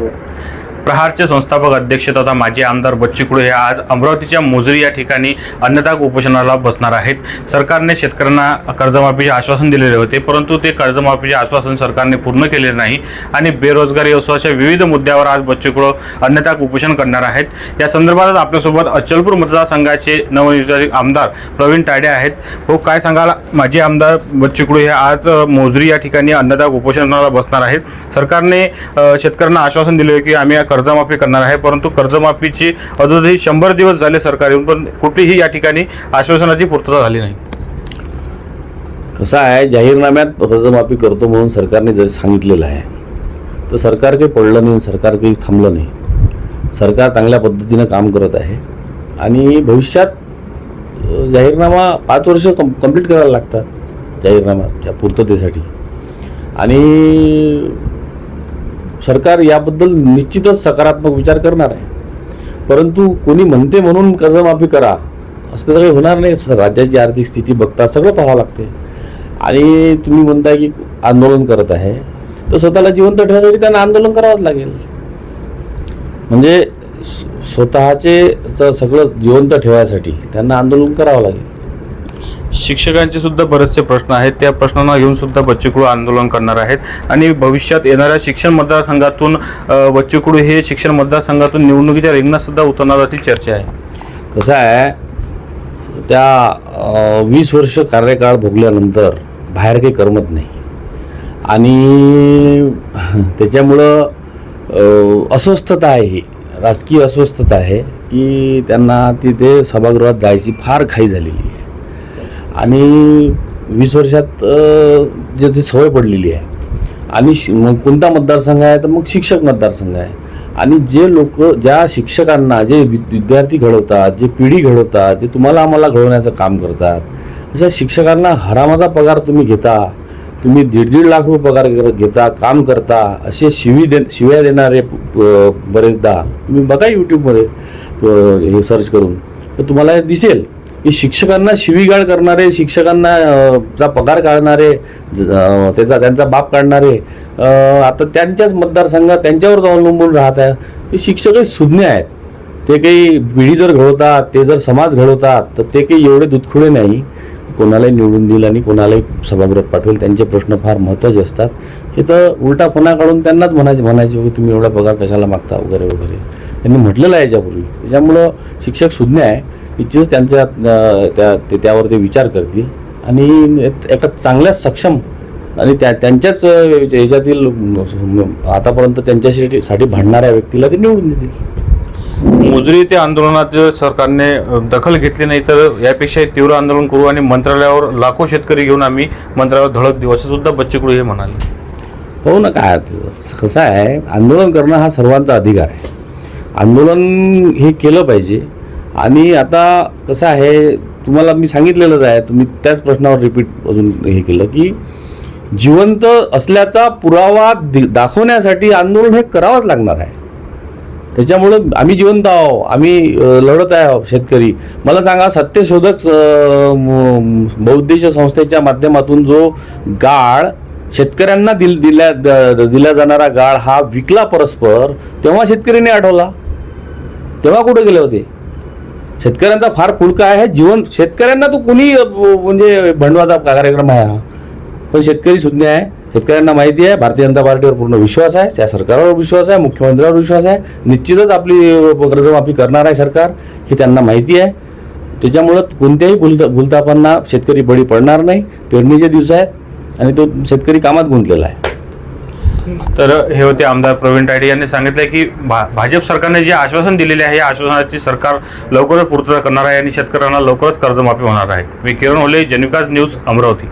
Thank. प्रहारचे संस्थापक अध्यक्ष तथा माजी आमदार बच्ची कुडू हे आज अमरावतीच्या मोजरी या ठिकाणी अन्नदाग उपोषणाला बसणार आहेत. सरकारने शेतकऱ्यांना कर्जमाफीचे आश्वासन दिलेले होते परंतु ते कर्जमाफीचे आश्वासन सरकारने पूर्ण केले नाही आणि बेरोजगारी असो अशा विविध मुद्द्यावर आज बच्चू कडू अन्नदाग उपोषण करणार आहेत. या संदर्भात आपल्यासोबत अचलपूर मतदारसंघाचे नवनिर्वाचित आमदार प्रवीण तायडे आहेत. हो काय सांगाल? माजी आमदार बच्ची कुडू हे आज मोजरी या ठिकाणी अन्नदाग उपोषणाला बसणार आहेत. सरकारने शेतकऱ्यांना आश्वासन दिले की आम्ही कर्जमाफी करणार आहे परंतु कर्जमाफीची अजूनही शंभर दिवस झाले सरकार येऊन पण कुठेही या ठिकाणी आश्वासनाची पूर्तता झाली नाही. कसं आहे जाहीरनाम्यात कर्जमाफी करतो म्हणून सरकारने जर सांगितलेलं आहे तर सरकार काही पडलं नाही सरकार काही थांबलं नाही. सरकार चांगल्या पद्धतीनं काम करत आहे आणि भविष्यात जाहीरनामा पाच वर्ष कम कंप्लीट करायला लागतात जाहीरनामाच्या पूर्ततेसाठी. आणि सरकार याबद्दल निश्चितच सकारात्मक विचार करणार आहे. परंतु कोणी म्हणते म्हणून कर्जमाफी करा असं तर काही होणार नाही. राज्याची आर्थिक स्थिती बघता सगळं पाहावं लागते. आणि तुम्ही म्हणताय की आंदोलन करत आहे तर स्वतःला जिवंत ठेवण्यासाठी त्यांना आंदोलन करावंच लागेल. म्हणजे स्वतःचे सगळं जिवंत ठेवायसाठी त्यांना आंदोलन करावं लागेल. शिक्षकांचे सुद्धा बरेचसे प्रश्न आहेत. त्या प्रश्नांना घेऊन सुद्धा बच्चूकडू आंदोलन करणार आहेत. आणि भविष्यात येणाऱ्या शिक्षण मतदारसंघातून अ, हे शिक्षण मतदारसंघातून निवडणुकीच्या रिंगणात सुद्धा उतरणार अशी चर्चा आहे. कसं आहे त्या वीस वर्ष कार्यकाळ भोगल्यानंतर बाहेर काही करमत नाही. आणि त्याच्यामुळं अस्वस्थता आहे ही. राजकीय अस्वस्थता आहे की त्यांना तिथे सभागृहात जायची फार घाई झालेली आहे. आणि वीस वर्षात ज्याची सवय पडलेली आहे. आणि शि- मग कोणता मतदारसंघ आहे? तर मग शिक्षक मतदारसंघ आहे. आणि जे लोक ज्या शिक्षकांना जे वि- विद्यार्थी घडवतात जे पिढी घडवतात जे तुम्हाला आम्हाला घडवण्याचं काम करतात. अशा शिक्षकांना हरामाचा पगार तुम्ही घेता तुम्ही दीड दीड लाख रुपये पगार घेता काम करता असे शिवी दे शिव्या देणारे बरेचदा तुम्ही बघा यूट्यूबमध्ये हे सर्च करून तर तुम्हाला हे दिसेल. की शिक्षकांना शिवीगाळ करणारे शिक्षकांना चा पगार काढणारे ज- त्याचा त्यांचा बाप काढणारे आता त्यांच्याच मतदारसंघात त्यांच्यावर अवलंबून राहत आहे. की शिक्षकही सुज्ञ आहेत. ते काही पिढी जर घडवतात ते जर समाज घडवतात तर ते काही एवढे दुधखुळे नाही. कोणालाही निवडून देईल आणि कोणालाही सभागृहात पाठवेल. त्यांचे प्रश्न फार महत्त्वाचे असतात. हे तर उलटा कोणाकडून काढून त्यांनाच म्हणायचे म्हणायचे की तुम्ही एवढा पगार कशाला मागता? वगैरे वगैरे. त्यांनी म्हटलेलं आहे याच्यापूर्वी. त्याच्यामुळं शिक्षक सुज्ञ आहे. निश्चितच त्यांच्या त्या ते त्यावर ते विचार करतील. आणि एक- चांगल्या सक्षम आणि त्या त्यांच्याच याच्यातील आतापर्यंत त्यांच्यासाठी साठी भांडणाऱ्या व्यक्तीला ते निवडून देतील. मोजरी ते आंदोलनात सरकारने दखल घेतली नाही तर यापेक्षा तीव्र आंदोलन करू आणि मंत्रालयावर लाखो शेतकरी घेऊन आम्ही मंत्रालयावर धडक देऊ असं सुद्धा बच्चू कडू हे म्हणाले. हो ना काय कसं आहे आंदोलन करणं हा सर्वांचा अधिकार आहे. आंदोलन हे केलं पाहिजे. आणि आता कसं आहे तुम्हाला मी सांगितलेलंच आहे तुम्ही त्याच प्रश्नावर रिपीट अजून हे केलं की जिवंत असल्याचा पुरावा दि- दाखवण्यासाठी आंदोलन हे करावंच लागणार आहे. त्याच्यामुळं आम्ही जिवंत आहो आम्ही लढत आहे शेतकरी. मला सांगा सत्यशोधक अ, म- संस्थेच्या माध्यमातून जो गाळ शेतकऱ्यांना दिल दिल्या द- दिला जाणारा गाळ हा विकला परस्पर तेव्हा शेतकऱ्यांनी आठवला? तेव्हा कुठे गेले होते? शेतकऱ्यांचा फार फुलका आहे. जीवन शेतकऱ्यांना तो कुणी म्हणजे भंडवाचा कार्यक्रम आहे हा. पण शेतकरी सुज्ञ आहे. शेतकऱ्यांना माहिती आहे. भारतीय जनता पार्टीवर पूर्ण विश्वास आहे. त्या सरकारवर विश्वास आहे. मुख्यमंत्र्यावर विश्वास आहे. निश्चितच आपली कर्जमाफी करणार आहे सरकार. हे त्यांना माहिती आहे. त्याच्यामुळं कोणत्याही भूलता भुलतापांना शेतकरी बळी पडणार नाही. पेरणीचे दिवस आहेत. आणि तो शेतकरी कामात गुंतलेला आहे. तर हे होते आमदार प्रवीण तायडे यांनी सांगितले की भा भाजप सरकारने जे आश्वासन दिलेले आहे या आश्वासनाची सरकार लवकरच पूर्तता करणार आहे आणि शेतकऱ्यांना लवकरच कर्जमाफी होणार आहे. मी किरण होले जनविकास न्यूज अमरावती.